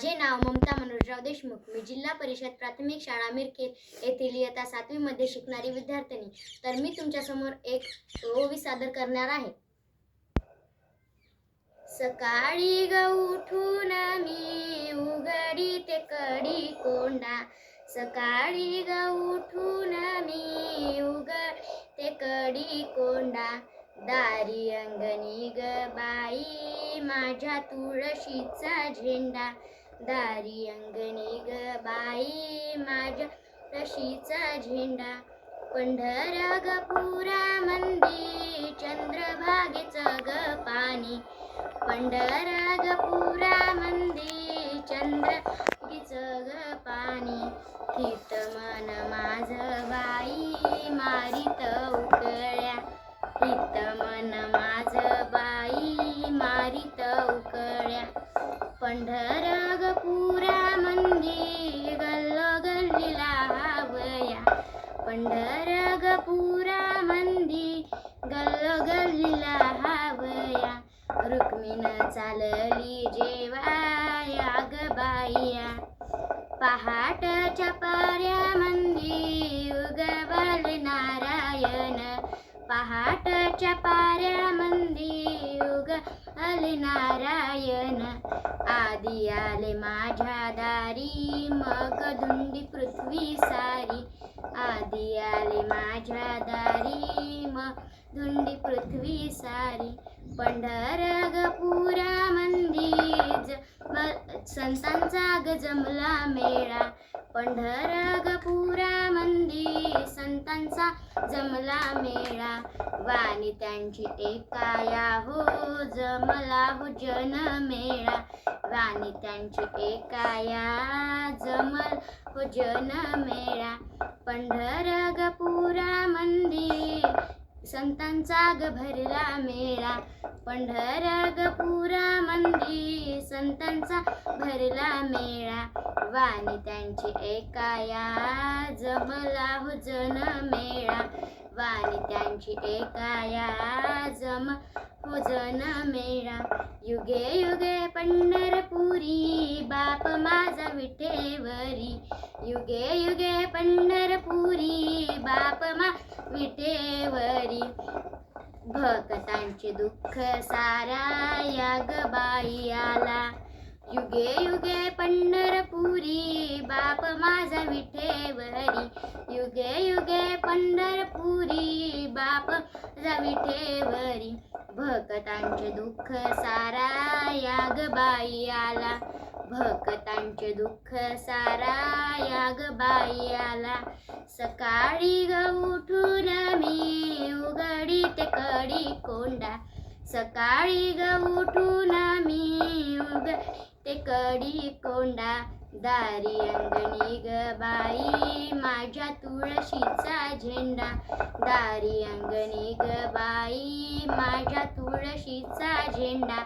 माझे नाव ममता मनोजराव देशमुख. मी जिल्हा परिषद प्राथमिक शाळा मिरखेल येथील इयत्ता सातवीमध्ये शिकणारी विद्यार्थिनी. तर मी तुमच्यासमोर एक ओवी सादर करणार आहे. सकाळी ग उठून मी उघडी ते कडी. कोंडा सकाळी ग उठून मी उघड ते कडी कोंडा. दारी अंगणी ग बाई माझ्या तुळशीचा झेंडा. दारी अंगणी ग बाई माझ्या तशीचा झेंडा. पंढर ग पुरा मंदी चंद्रभागेचं ग पाणी. पंढर ग पुरा मंदी चंद्रभागेचं ग पाणी. हित मन माझ बाई मारित उकळ्या. हित मन माझ बाई मारित उकळ्या. पंढर पुरा मंदी गल्लो गल्लीला हवया पंढर ग पुरा मंदी गल्लो गल्लीला हवया रुक्मिण चालली जेवाया ग बाया पहाटच्या पाऱ्यामंदी उगवल नारायण पहाटच्या पाऱ्यामंदी उगवल नारायण. आधी आले माझ्या दारी मग धुंदी पृथ्वी सारी. आधी आले माझ्या दारी मग धुंदी पृथ्वी सारी. पंढर ग पुरा मंदी संतांचा गजमला मेळा. पंढर ग पुरा मंदी संतांचा जमला मेळा. वाणी त्यांची एकाया हो जमला हो जन मेळा. वाणी त्यांची एकाया जमल हो जन मेळा. पंढरगपुरा पुरा संतांचा ग भरला मेळा पंढर ग पुरा मंदी संतांचा भरला मेळा वाणी त्यांची एकाया जमला हो जन मेळा. वाणी त्यांची एकाया जम हो जन मेळा. युगे युगे पंढरपुरी बाप माझा विठेवरी. युगे युगे पंढरपुरी बाप विटेवरी. भक्तांचे दुःख सारा या बाई आला. युगे युगे पंढरपुरी बाप माझा विठेवरी. युगे युगे पंढरपुरी बाप माझा विठेवरी. भक्तांचे दुःख सारा या बाई आला. भक्तांचे दुःख सारा या बाई आला सकाळी ग उठून मी उघडी ते कडी कोंडा. सकाळी ग उठून मी उघडीत ते कडी कोंडा. दारी अंगणी ग बाई माझ्या तुळशीचा झेंडा. दारी अंगणी ग बाई माझ्या तुळशीचा झेंडा.